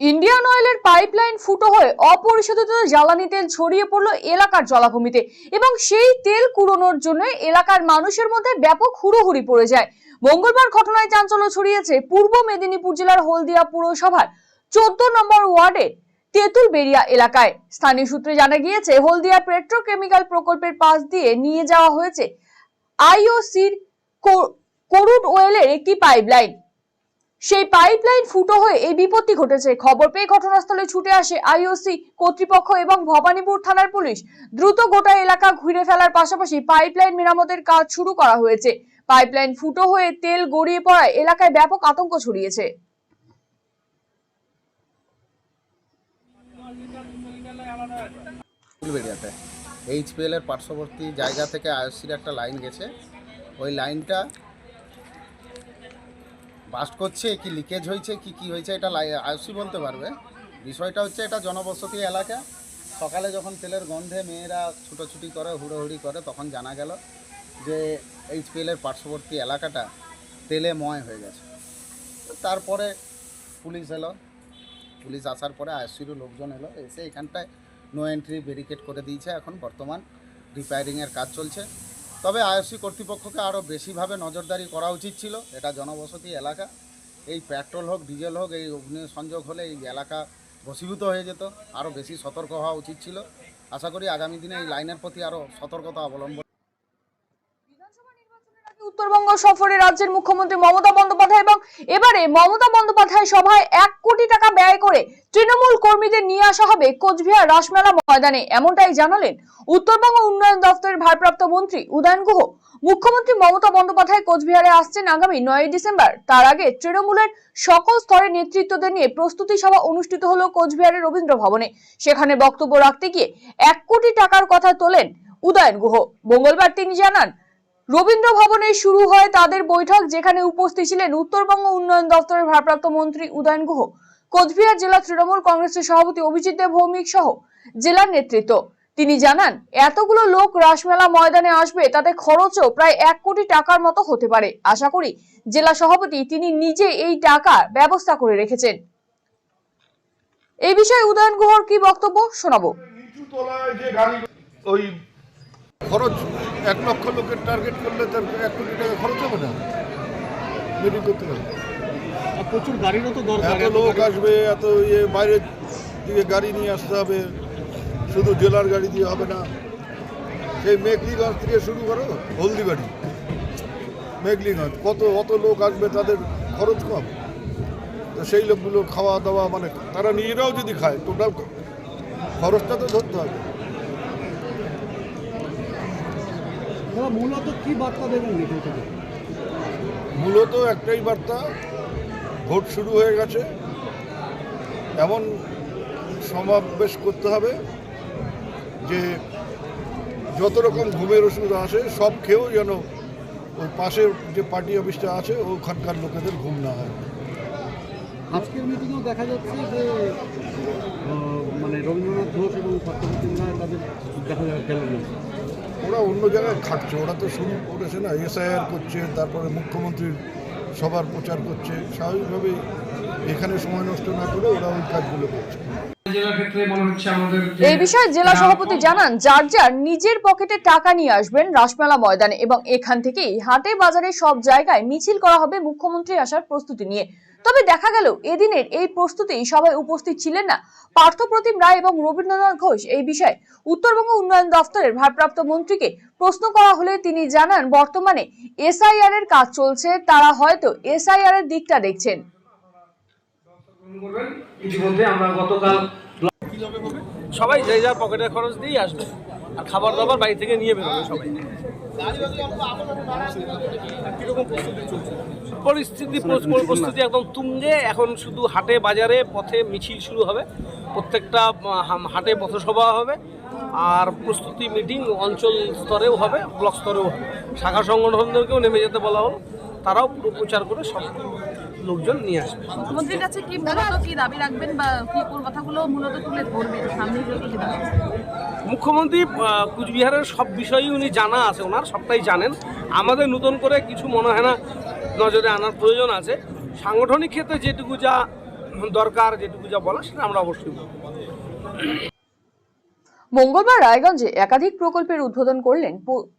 Indian অয়েলের pipeline ফুটো হয়ে অপরিশোধিত জ্বালানি তেল ছড়িয়ে পড়ল এলাকার জলাভূমিতে এবং সেই তেল কুড়োনোর জন্য এলাকার মানুষের মধ্যে ব্যাপক হুড়োহুড়ি পড়ে যায়। মঙ্গলবার ঘটনায় চাঞ্চল্য ছড়িয়েছে পূর্ব মেদিনীপুর জেলার হলদিয়া পুরসভার চোদ্দ নম্বর ওয়ার্ডে তেঁতুলবেড়িয়া এলাকায়। স্থানীয় সূত্রে জানা গিয়েছে, হলদিয়া পেট্রোকেমিক্যাল প্রকল্পের পাশ দিয়ে নিয়ে যাওয়া হয়েছে আইওসির করুড ওয়েলের একটি পাইপলাইন। সেই পাইপলাইন ফুটো হয়ে এই বিপত্তি ঘটেছে। খবর পেয়ে ঘটনাস্থলে ছুটে আসে আইওসি কর্তৃপক্ষ এবং ভবানীপুর থানার পুলিশ। দ্রুত গোটা এলাকা ঘুরে ফেলার পাশাপাশি পাইপলাইন মেরামতের কাজ শুরু করা হয়েছে। পাইপলাইন ফুটো হয়ে তেল গড়িয়ে পড়ায় এলাকায় ব্যাপক আতঙ্ক ছড়িয়েছে। এইচপিএল এর পার্শ্ববর্তী জায়গা থেকে আইওসির একটা লাইন গেছে। ওই লাইনটা বাস্ট করছে, কি লিকেজ হয়েছে, কি কি হয়েছে, এটা আইওসি বলতে পারবে। বিষয়টা হচ্ছে, এটা জনবসতি এলাকা। সকালে যখন তেলের গন্ধে মেয়েরা ছুটোছুটি করে, হুড়োহুড়ি করে, তখন জানা গেল যে এইচপিএল এর পার্শ্ববর্তী এলাকাটা তেলে ময় হয়ে গেছে। তারপরে পুলিশ এলো। পুলিশ আসার পরে আইসিরও লোকজন এলো, এসে এখানটায় নো এন্ট্রি ব্যারিকেড করে দিয়েছে। এখন বর্তমান রিপেয়ারিংয়ের কাজ চলছে। তবে আইএসসি কর্তৃপক্ষকে আরও বেশিভাবে নজরদারি করা উচিত ছিল। এটা জনবসতি এলাকা। এই পেট্রোল হোক, ডিজেল হোক, এই অগ্নি সংযোগ হলে এই এলাকা বসীভূত হয়ে যেত। আরও বেশি সতর্ক হওয়া উচিত ছিল। আশা করি আগামী দিনে এই লাইনের প্রতি আরও সতর্কতা অবলম্বন উত্তরবঙ্গ সফরে রাজ্যের মুখ্যমন্ত্রী মমতা বন্দ্যোপাধ্যায় এবং এবারে মমতা বন্দ্যোপাধ্যায় সভায় এক কোটি টাকা ব্যয় করে তৃণমূল কর্মীদের নিয়ে আসা হবে কোচবিহার রাসমেলা ময়দানে, এমনটাই জানালেন উত্তরবঙ্গ উন্নয়ন দপ্তরের ভারপ্রাপ্ত মন্ত্রী উদয়ন গুহ। মুখ্যমন্ত্রী মমতা বন্দ্যোপাধ্যায় কোচবিহারে আসছেন আগামী নয় ডিসেম্বর। তার আগে তৃণমূলের সকল স্তরের নেতৃত্বদের নিয়ে প্রস্তুতি সভা অনুষ্ঠিত হল কোচবিহারের রবীন্দ্র ভবনে। সেখানে বক্তব্য রাখতে গিয়ে এক কোটি টাকার কথা তোলেন উদয়ন গুহ। মঙ্গলবার তিনি জানান রবীন্দ্র ভবনে শুরু হয় তাদের বৈঠক, যেখানে উপস্থিত ছিলেন উত্তরবঙ্গ উন্নয়ন দপ্তরের ভারপ্রাপ্ত মন্ত্রী উদয়ন গুহ, কোচবিহার জেলা তৃণমূল কংগ্রেসের সভাপতি অভিজিৎ দেব ভৌমিক সহ জেলার নেতৃত্ব। তিনি জানান, এতগুলো লোক রাসমেলা ময়দানে আসবে, তাতে খরচও প্রায় এক কোটি টাকার মতো হতে পারে। আশা করি জেলা সভাপতি তিনি নিজে এই টাকার ব্যবস্থা করে রেখেছেন। এই বিষয়ে উদয়ন গুহর কি বক্তব্য শোনাবো? ওই খরচ এক লক্ষ লোকের টার্গেট করলে তার এক কোটি টাকা খরচ হবে না। মিটিং করতে পারে প্রচুর গাড়িরও তো দরকার এত লোক আসবে এত ইয়ে বাইরের দিকে গাড়ি নিয়ে আসতে হবে। শুধু জেলার গাড়ি দিয়ে হবে না। সেই মেঘলিগঞ্জ থেকে শুরু করো হলদি হলদিবাড়ি। মেঘলিগঞ্জ কত অত লোক আসবে তাদের খরচ কম। তো সেই লোকগুলো খাওয়া দাওয়া মানে তারা নিজেরাও যদি খায় টোটাল খরচটা তো ধরতে হবে। মূলত কি বার্তা দেবেন এখান থেকে? মূলত একটাই বার্তা ভোট শুরু হয়ে গেছে। এমন সমাবেশ করতে হবে যে যত রকম ঘুমের ওষুধ আসে সব খেয়েও যেন ওই পাশের যে পার্টি অফিসটা আছে ওখানকার লোকেদের ঘুম না হয়। আজকের মিটিংয়েও দেখা যাচ্ছে যে মানে রবীন্দ্রনাথ ঘোষ এবং রায় তাদের দেখা যাবে ওরা অন্য জায়গায় খাটছে ওরা তো শুরু করেছে না এসআইআর করছে তারপরে মুখ্যমন্ত্রীর সবার প্রচার করছে স্বাভাবিকভাবেই এখানে সময় নষ্ট না করে ওরা ওই কাজগুলো করছে। এই বিষয়ে জেলা সভাপতি জানান যার যার নিজের পকেটে টাকা নিয়ে আসবেন রাসমেলা ময়দানে এবং এখান থেকেই হাটে বাজারে সব জায়গায় মিছিল করা হবে মুখ্যমন্ত্রী আসার প্রস্তুতি নিয়ে। তবে দেখা গেল এদিনের এই প্রস্তুতি সবাই উপস্থিত ছিলেন না। পার্থপ্রতিম রায় এবং রবীন্দ্রনাথ ঘোষ এই বিষয়ে উত্তরবঙ্গ উন্নয়ন দফতরের ভারপ্রাপ্ত মন্ত্রীকে প্রশ্ন করা হলে তিনি জানান বর্তমানে এসআইআর এর কাজ চলছে তারা হয়তো এসআইআর এর দিকটা দেখছেন। ইতিমধ্যে আমরা গতকাল সবাই যে যার পকেটের খরচ দিয়েই আসবে। আর খাবার দাবার বাড়ি থেকে নিয়ে বেরোবে সবাই। পরিস্থিতি, পরি- পরিস্থিতি একদম তুঙ্গে। এখন শুধু হাটে, বাজারে, পথে মিছিল শুরু হবে। প্রত্যেকটা হাটে পথসভা হবে। আর প্রস্তুতি মিটিং অঞ্চল স্তরেও হবে, ব্লক স্তরেও হবে। শাখা সংগঠনদেরকেও নেমে যেতে বলা হলো। তারাও পুরো প্রচার করে সব লোকজন নিয়ে আসবে। মুখ্যমন্ত্রীর কাছে কি মূলত কি দাবি রাখবেন বা কি কোন কথাগুলো মূলত তুলে ধরবেন সামনে মুখ্যমন্ত্রী কুচবিহারের সব বিষয়ই উনি জানা আছে ওনার সবটাই জানেন। আমাদের নতুন করে কিছু মনে হয় না নজরে আনার প্রয়োজন আছে। সাংগঠনিক ক্ষেত্রে যেটুকু যা দরকার যেটুকু যা বলা সেটা আমরা অবশ্যই বলব। মঙ্গলবার রায়গঞ্জে একাধিক প্রকল্পের উদ্বোধন করলেন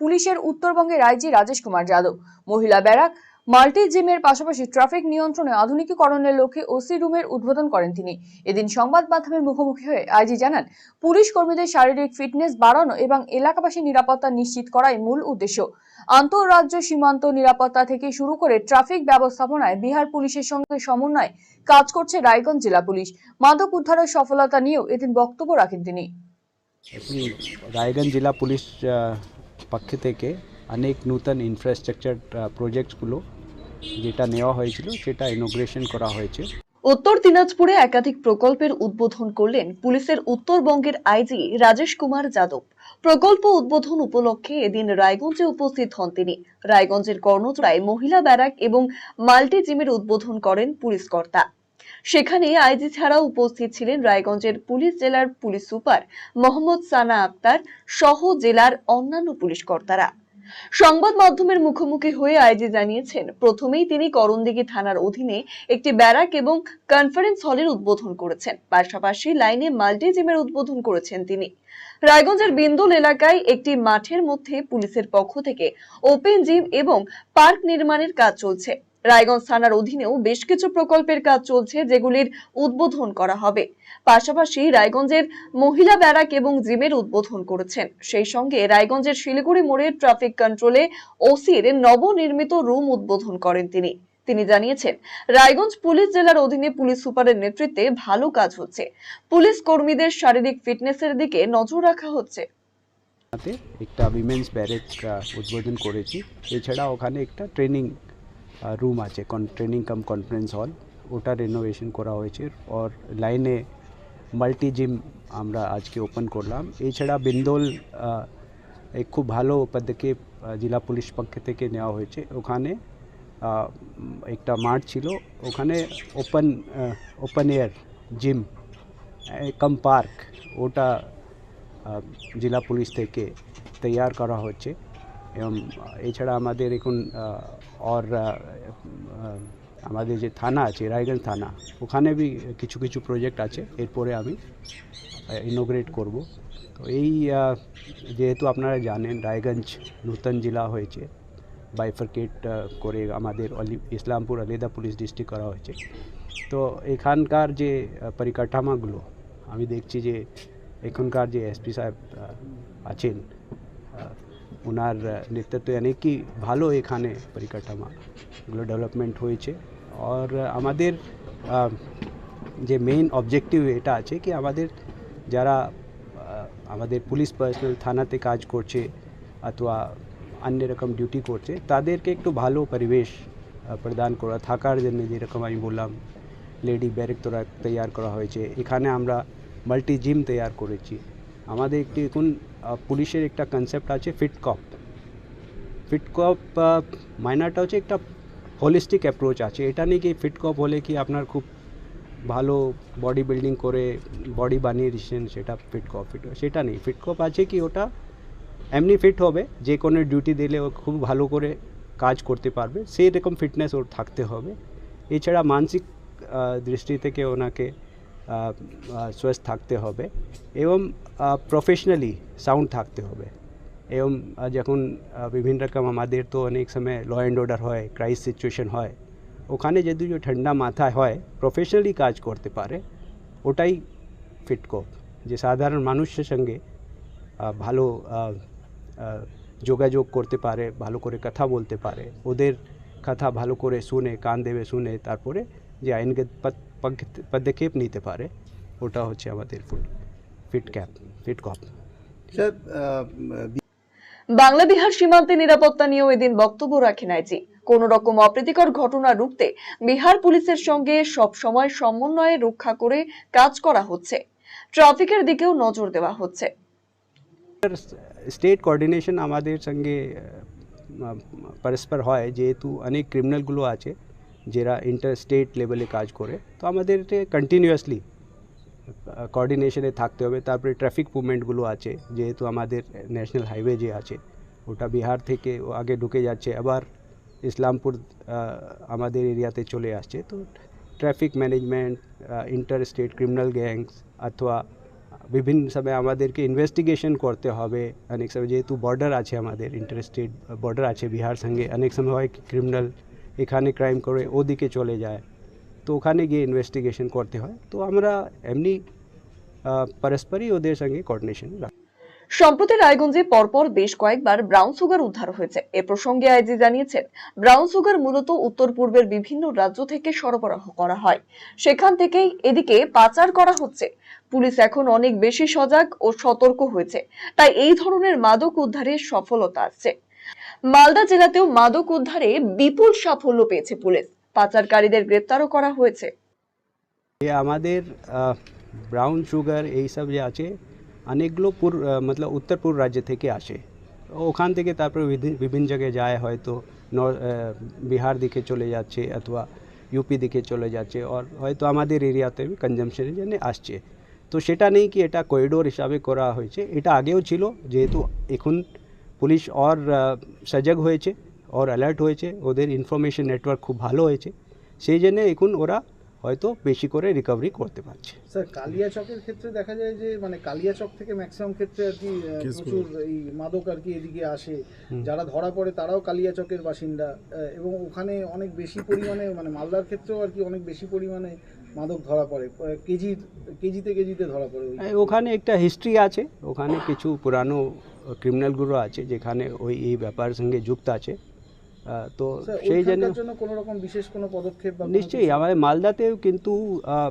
পুলিশের উত্তরবঙ্গের আইজি রাজেশ কুমার যাদব। মহিলা ব্যারাক মাল্টি জিমের পাশাপাশি ট্রাফিক নিয়ন্ত্রণে আধুনিকীকরণের লক্ষ্যে ওসি রুমের উদ্বোধন করেন তিনি। এদিন সংবাদ মাধ্যমের মুখোমুখি হয়ে আইজি জানান, পুলিশ কর্মীদের শারীরিক ফিটনেস বাড়ানো এবং এলাকাবাসী নিরাপত্তা নিশ্চিত করাই মূল উদ্দেশ্য। আন্তঃরাজ্য সীমান্ত নিরাপত্তা থেকে শুরু করে ট্রাফিক ব্যবস্থাপনায় বিহার পুলিশের সঙ্গে সমন্বয়ে কাজ করছে রায়গঞ্জ জেলা পুলিশ। মাদক উদ্ধারের সফলতা নিয়েও এদিন বক্তব্য রাখেন তিনি। রায়গঞ্জ জেলা পুলিশ পক্ষ থেকে অনেক নূতন ইনফ্রাস্ট্রাকচার প্রজেক্টসগুলো যেটা নেওয়া হয়েছিল, সেটা ইনোগ্রেশন করা হয়েছে। উত্তর দিনাজপুরে একাধিক প্রকল্পের উদ্বোধন করলেন পুলিশের উত্তরবঙ্গের আইজি রাজেশ কুমার যাদব। প্রকল্প উদ্বোধন উপলক্ষে এদিন রায়গঞ্জে উপস্থিত হন তিনি। রায়গঞ্জের কর্ণচড়ায় মহিলা ব্যারাক এবং মাল্টি জিমের উদ্বোধন করেন পুলিশ কর্তা। সেখানে আইজি ছাড়াও উপস্থিত ছিলেন রায়গঞ্জের পুলিশ জেলার পুলিশ সুপার মোহাম্মদ সানা আক্তার সহ জেলার অন্যান্য পুলিশ কর্তারা। সংবাদ মাধ্যমের মুখোমুখি হয়ে আইজি জানিয়েছেন, প্রথমেই তিনি করণদিঘি থানার অধীনে একটি ব্যারাক এবং কনফারেন্স হলের উদ্বোধন করেছেন। পাশাপাশি লাইনে মাল্টি জিমের উদ্বোধন করেছেন তিনি। রায়গঞ্জের বিন্দুল এলাকায় একটি মাঠের মধ্যে পুলিশের পক্ষ থেকে ওপেন জিম এবং পার্ক নির্মাণের কাজ চলছে। রায়গঞ্জ থানার অধীনেও বেশ কিছু প্রকল্পের কাজ চলছে যেগুলির উদ্বোধন করা হবে। পাশাপাশি রায়গঞ্জের মহিলা ব্যারাক এবং জিমের উদ্বোধন করেছেন। সেই সঙ্গে রায়গঞ্জের শিলিগুড়ি মোড়ে ট্রাফিক কন্ট্রোলে ওসির নবনির্মিত রুম উদ্বোধন করেন তিনি। তিনি জানিয়েছেন, রায়গঞ্জ পুলিশ জেলার অধীনে পুলিশ সুপারের নেতৃত্বে ভালো কাজ হচ্ছে। পুলিশ কর্মীদের শারীরিক ফিটনেসের দিকে নজর রাখা হচ্ছে। একটা উইমেন্স ব্যারেক উদ্বোধন করেছি। এছাড়া ওখানে একটা ট্রেনিং রুম আছে ট্রেনিং কাম কনফারেন্স হল ওটা রেনোভেশন করা হয়েছে। আর লাইনে মাল্টি জিম আমরা আজকে ওপেন করলাম। এছাড়া বিন্দোল আহ, এক খুব ভালো পদক্ষেপ আহ, জেলা পুলিশ পক্ষ থেকে নেওয়া হয়েছে। ওখানে আহ, উম, একটা মাঠ ছিল। ওখানে open open air gym cum park ওটা আহ, জেলা পুলিশ থেকে তৈয়ার করা হচ্ছে। এবং এছাড়া আমাদের এখন আহ, আর আহ, আহ, আমাদের যে থানা আছে রায়গঞ্জ থানা ওখানে বি কিছু কিছু প্রজেক্ট আছে এরপরে আমি ইনোগ্রেট করব তো এই আহ, যেহেতু আপনারা জানেন রায়গঞ্জ নূতন জেলা হয়েছে বাইফার্কেট করে আমাদের অলি- ইসলামপুর আলিদা পুলিশ ডিস্ট্রিক্ট করা হয়েছে তো এখানকার যে আহ, পরিকাঠামোগুলো আমি দেখছি যে এখনকার যে এসপি সাহেব আহ, আছেন আহ, ওনার আহ, নেতৃত্বে অনেকই ভালো এখানে পরিকাঠামোগুলো ডেভেলপমেন্ট হয়েছে আর আমাদের আহ, যে মেইন অবজেক্টিভ এটা আছে কি আমাদের যারা আহ, আমাদের পুলিশ পার্সোনাল থানাতে কাজ করছে অথবা অন্য রকম ডিউটি করছে তাদেরকে একটু ভালো পরিবেশ আহ, প্রদান করা থাকার জন্য যেরকম আমি বললাম লেডি ব্যারেক তোরা তৈয়ার করা হয়েছে এখানে আমরা মাল্টি জিম তৈয়ার করেছি আমাদের একটি এখন আহ, পুলিশের একটা কনসেপ্ট আছে ফিট কপ ফিট কপ মাইনারটা হচ্ছে একটা হোলিস্টিক অ্যাপ্রোচ আছে। এটা নেই কি ফিট কপ হলে কি আপনার খুব ভালো বডি বিল্ডিং করে বডি বানিয়ে দিচ্ছেন সেটা ফিট কপ ফিট সেটা নেই। ফিট কপ আছে কি ওটা এমনি ফিট হবে যে কোনো ডিউটি দিলে ও খুব ভালো করে কাজ করতে পারবে সেই রকম ফিটনেস ওর থাকতে হবে। এছাড়া মানসিক আহ, দৃষ্টি থেকে ওনাকে সুস্থ থাকতে হবে এবং প্রফেশনালি সাউন্ড থাকতে হবে। এবং যখন বিভিন্ন রকম আমাদের তো অনেক সময় ল অ্যান্ড অর্ডার হয় ক্রাইস সিচুয়েশন হয়, ওখানে যদি ঠান্ডা মাথায় হয় প্রফেশনালি কাজ করতে পারে, ওটাই ফিটকপ যে সাধারণ মানুষের সঙ্গে ভালো যোগাযোগ করতে পারে, ভালো করে কথা বলতে পারে, ওদের কথা ভালো করে শুনে, কান দেবে শুনে, তারপরে যে আইনগত পদক্ষেপ নিতে পারে ওটা হচ্ছে আমাদের foot fit cap fit cop আহ, বাংলা বিহার সীমান্তে নিরাপত্তা নিয়েও এদিন বক্তব্য রাখেন আইজি। কোন রকম অপ্রীতিকর ঘটনা রুখতে বিহার পুলিশের সঙ্গে সব সময় সমন্বয়ে রক্ষা করে কাজ করা হচ্ছে। ট্রাফিকের দিকেও নজর দেওয়া হচ্ছে। স্টেট কোঅর্ডিনেশন আমাদের সঙ্গে পরস্পর হয় যেহেতু অনেক ক্রিমিনালগুলো আছে। যারা ইন্টার স্টেট লেভেলে কাজ করে তো আমাদের কন্টিনিউয়াসলি কোঅর্ডিনেশনে থাকতে হবে তারপরে ট্রাফিক মুভমেন্টগুলো আছে যেহেতু আমাদের ন্যাশনাল হাইওয়ে যে আছে ওটা বিহার থেকে ও আগে ঢুকে যাচ্ছে আবার ইসলামপুর আহ, আমাদের এরিয়াতে চলে আসছে তো traffic management inter state criminal gangs অথবা বিভিন্ন সময় আমাদেরকে ইনভেস্টিগেশন করতে হবে অনেক সময় যেহেতু বর্ডার আছে আমাদের ইন্টার স্টেট বর্ডার আছে বিহার সঙ্গে অনেক সময় হয় ক্রিমিনাল এখানে ক্রাইম করে ওদিকে চলে যায়। তো ওখানে গিয়ে ইনভেস্টিগেশন করতে হয়। তো আমরা এমনি আহ, পারস্পরই ওদের সঙ্গে কোঅর্ডিনেশন রাখি সম্প্রতি রায়গঞ্জে পরপর বেশ কয়েকবার ব্রাউন সুগার উদ্ধার হয়েছে। এ প্রসঙ্গে আইজি জানিয়েছেন ব্রাউন সুগার মূলত উত্তর পূর্বের বিভিন্ন রাজ্য থেকে সরবরাহ করা হয়। সেখান থেকেই এদিকে পাচার করা হচ্ছে। পুলিশ এখন অনেক বেশি সজাগ ও সতর্ক হয়েছে। তাই এই ধরনের মাদক উদ্ধারে সফলতা আসছে। মালদা জেলাতেও মাদক উদ্ধারে বিপুল সাফল্য পেয়েছে পুলিশ। পাচারকারীদের গ্রেপ্তারও করা হয়েছে। আমাদের ব্রাউন সুগার এইসব যে আছে অনেকগুলো পুর মতলব উত্তর পূর্ব রাজ্য থেকে আসে। ওখান থেকে তারপরে বিভি- বিভিন্ন জায়গায় যায় হয়তো বিহার দিকে চলে যাচ্ছে অথবা ইউপি দিকে চলে যাচ্ছে আর হয়তো আমাদের এরিয়াতে কনজামশনের জন্য আসছে। তো সেটা নেই কি এটা করিডোর হিসাবে করা হয়েছে। এটা আগেও ছিল, যেহেতু এখন পুলিশ আর আহ, সজাগ হয়েছে আর অ্যালার্ট হয়েছে। ওদের ইনফরমেশন নেটওয়ার্ক খুব ভালো হয়েছে। সেই জন্য এখন ওরা হয়তো বেশি করে রিকভারি করতে পারছে। স্যার কালিয়াচকের ক্ষেত্রে দেখা যায় যে মানে কালিয়াচক থেকে ম্যাক্সিমাম ক্ষেত্রে আর কি প্রচুর এই মাদক আর কি এদিকে আসে। যারা ধরা পড়ে তারাও কালিয়াচকের বাসিন্দা। এবং ওখানে অনেক বেশি পরিমাণে মানে মালদার ক্ষেত্রেও আর কি অনেক বেশি পরিমাণে মাদক ধরা পড়ে। কেজির কেজিতে কেজিতে ধরা পড়ে ওই। ওখানে একটা হিস্ট্রি আছে। ওখানে কিছু পুরানো ক্রিমিনালগুলো আছে যেখানে ওই এই ব্যাপারের সঙ্গে যুক্ত আছে। তো স্যার সেই জন্য ওইখানকার জন্য কোনো রকম বিশেষ কোনো পদক্ষেপ বা কোনো নিশ্চয়ই আমাদের মালদাতেও কিন্তু আহ,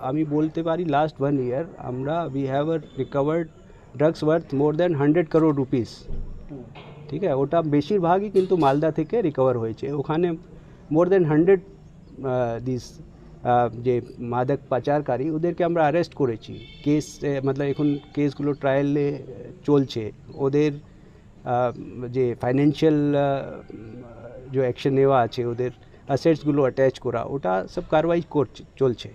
আমি বলতে পারি লাস্ট ওয়ান ইয়ার আমরা we have recovered drugs worth more than hundred crore rupees ঠিক আছে ওটা বেশিরভাগই কিন্তু মালদা থেকে রিকভার হয়েছে। ওখানে মোর দেন হান্ড্রেড দিস যে মাদক পাচারকারী ওদেরকে আমরা অ্যারেস্ট করেছি। কেস মতলব এখন কেসগুলো ট্রায়ালে চলছে। ওদের আহ, যে ফাইন্যান্সিয়াল যে অ্যাকশন নেওয়া আছে ওদের অ্যাসেটসগুলো অ্যাটাচ করা ওটা সব কারবাই করছে চলছে